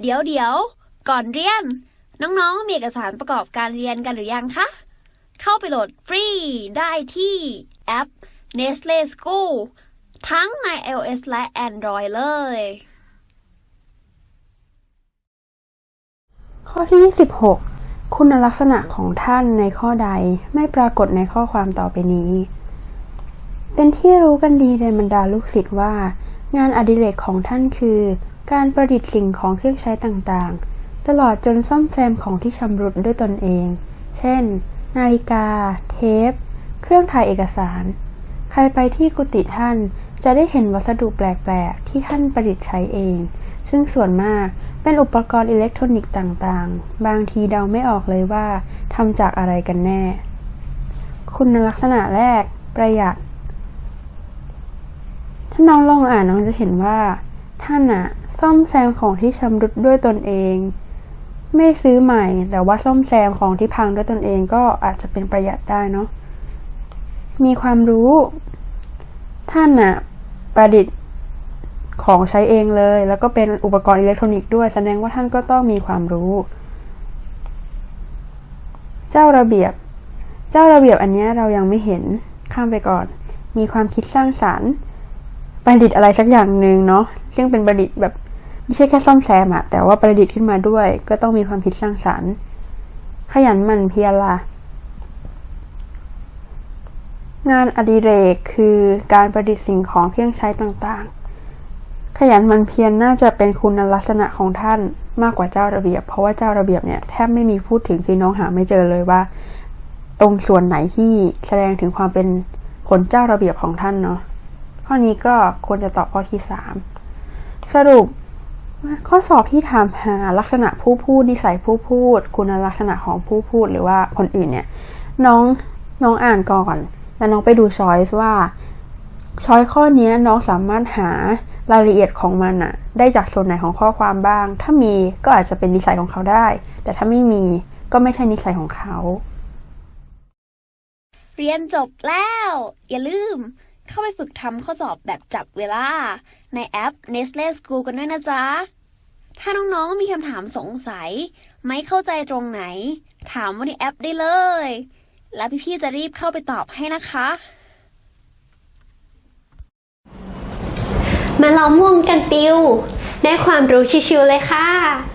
เดี๋ยวเดี๋ยวก่อนเรียน น้องๆ มีเอกสารประกอบการเรียนกันหรือยังคะ เข้าไปโหลดฟรีได้ที่แอป Nestle School ทั้งใน iOS และ Android เลย ข้อที่ 26 คุณลักษณะของท่านในข้อใดไม่ปรากฏในข้อความต่อไปนี้ เป็นที่รู้กันดีในบรรดาลูกศิษย์ว่า งานอดิเรกของท่านคือ การประดิษฐ์สิ่งของเครื่องใช้ต่างๆ ตลอดจนซ่อมแซมของที่ชำรุดด้วยตนเอง เช่น นาฬิกา เทป เครื่องถ่ายเอกสาร ใครไปที่กุฏิท่านจะได้เห็นวัสดุแปลก ๆ ที่ท่านประดิษฐ์ใช้เอง ซึ่งส่วนมากเป็นอุปกรณ์อิเล็กทรอนิกส์ต่างๆ บางทีเดาไม่ออกเลยว่าทำจากอะไรกันแน่ คุณลักษณะแรก ประหยัด ถ้าน้องลองอ่านน้องจะเห็นว่า ท่านอะซ่อมแซมของที่ชำรุดด้วยตนเอง ไม่ซื้อใหม่ แต่ว่าซ่อมแซมของที่พังด้วยตนเองก็อาจจะเป็นประหยัดได้เนาะมีความรู้ ท่านอะประดิษฐ์ของใช้เองเลย แล้วก็เป็นอุปกรณ์อิเล็กทรอนิกส์ด้วย แสดงว่าท่านก็ต้องมีความรู้ เจ้าระเบียบ เจ้าระเบียบอันนี้เรายังไม่เห็นข้ามไปก่อน มีความคิดสร้างสรรค์ ประดิษฐ์อะไรสักอย่างหนึ่งเนาะซึ่งเป็นประดิษฐ์แบบไม่ใช่แค่ซ่อมแซมอะแต่ว่าประดิษฐ์ขึ้นมาด้วย ก็ต้องมีความคิดสร้างสรรค์ ขยันหมั่นเพียรละงานอดิเรกคือการประดิษฐ์สิ่งของเครื่องใช้ต่างๆ ขยันหมันเพียรน่าจะเป็นคุณลักษณะของท่านมากกว่าเจ้าระเบียบ เพราะว่าเจ้าระเบียบเนี่ยแทบไม่มีพูดถึงคือน้องหาไม่เจอเลยว่า ตรงส่วนไหนที่แสดงถึงความเป็นคนเจ้าระเบียบของท่านเนาะ ข้อนี้ก็ควรจะตอบข้อที่สามสรุปข้อสอบที่ถามหาลักษณะผู้พูดนิสัยผู้พูด คุณลักษณะของผู้พูดหรือว่าคนอื่นเนี่ย น้องน้องอ่านก่อน แล้วน้องไปดูช้อยส์ว่าช้อยข้อนี้น้องสามารถหารายละเอียดของมันอะได้จากส่วนไหนของข้อความบ้าง ถ้ามีก็อาจจะเป็นนิสัยของเขาได้ แต่ถ้าไม่มีก็ไม่ใช่นิสัยของเขา เรียนจบแล้ว อย่าลืม เข้าไปฝึกทำข้อสอบแบบจับเวลา ในแอป Nestle School กันด้วยนะจ๊ะ ถ้าน้องๆมีคำถามสงสัย ไม่เข้าใจตรงไหน ถามว่าในแอปได้เลย แล้วพี่ๆจะรีบเข้าไปตอบให้นะคะมาล้อมวงกันติว ได้ความรู้ชิวๆเลยค่ะ